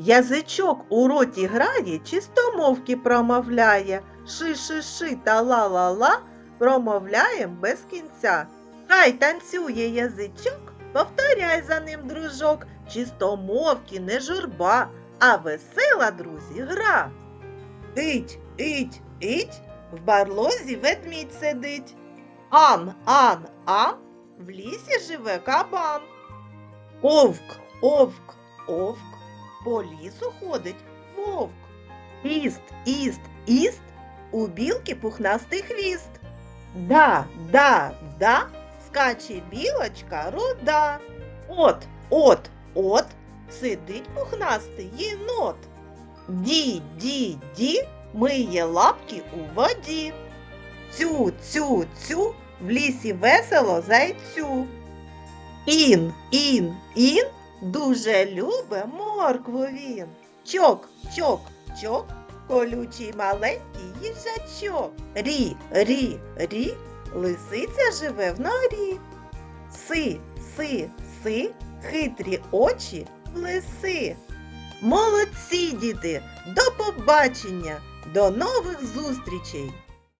Язичок у роті грає, чистомовки промовляє. Ши-ши-ши та ла-ла-ла промовляєм без кінця. Хай танцює язичок, повторяй за ним, дружок. Чистомовки не журба, а весела, друзі, гра. Ить, ить, ить, в барлозі ведмідь сидить. Ан, ан, ан, в лісі живе кабан. Овк, овк, овк, по лісу ходить вовк. Іст, іст, іст, у білки пухнастий хвіст. Да, да, да, скаче білочка руда. От, от, от, сидить пухнастий єнот. Ді, ді, ді, миє лапки у воді. Цю, цю, цю, в лісі весело зайцю. Ін, ін, ін, дуже любе моркву він. Чок, чок, чок, колючий маленький їжачок. Рі, рі, рі, лисиця живе в норі. Си, си, си, хитрі очі в лиси. Молодці, діти! До побачення! До нових зустрічей!